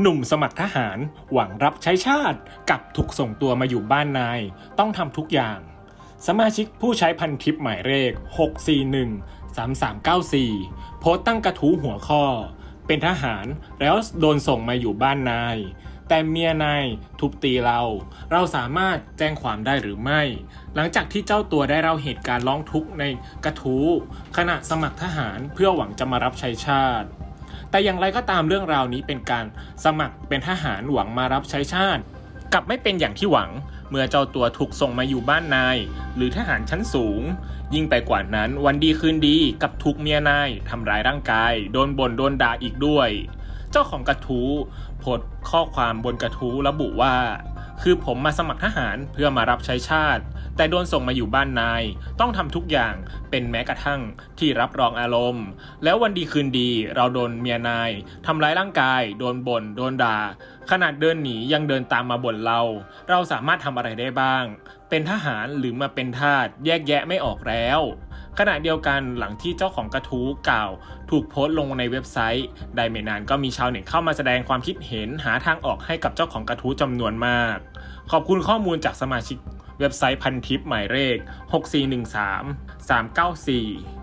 หนุ่มสมัครทหารหวังรับใช้ชาติกับถูกส่งตัวมาอยู่บ้านนาย ต้องทำทุกอย่าง สมาชิกผู้ใช้พันทิปหมายเลข 641 3394 โพสต์ตั้งกระทู้หัวข้อ เป็นทหารแล้วโดนส่งมาอยู่บ้านนาย แต่เมียนายทุบตีเรา เราสามารถแจ้งความได้หรือไม่ หลังจากที่เจ้าตัวได้เล่าเหตุการณ์ร้องทุกข์ในกระทู้ขณะสมัครทหารเพื่อหวังจะมารับใช้ชาติ แต่อย่างไรก็ตามเรื่องราวนี้เป็นการสมัครเป็นทหารหวังมารับใช้ชาติ กลับไม่เป็นอย่างที่หวัง เมื่อเจ้าตัวถูกส่งมาอยู่บ้านนาย หรือทหารชั้นสูง ยิ่งไปกว่านั้นวันดีคืนดีกับถูกเมียนายทำร้ายร่างกาย โดนบ่นโดนด่าอีกด้วย เจ้าของกระทู้โพสข้อความบนกระทู้ระบุว่า คือผมมาสมัครทหารเพื่อมารับใช้ชาติ แต่โดนส่งมาอยู่บ้านนาย ต้องทำทุกอย่างเป็นแม้กระทั่งที่รับรองอารมณ์ แล้ววันดีคืนดีเราโดนเมียนายทำร้ายร่างกาย โดนบ่นโดนด่า ขนาดเดินหนียังเดินตามมาบ่นเรา เราสามารถทำอะไรได้บ้าง เป็นทหารหรือมาเป็นทาสแยกแยะไม่ออกแล้วขณะเดียวกันหลังที่เจ้าของกระทู้กล่าว ถูกโพสต์ลงในเว็บไซต์ได้ไม่นานก็มีชาวเน็ตเข้ามาแสดงความคิดเห็นหาทางออกให้กับเจ้าของกระทู้จำนวนมาก ขอบคุณข้อมูลจากสมาชิก เว็บไซต์พันทิปหมายเลข 6413 394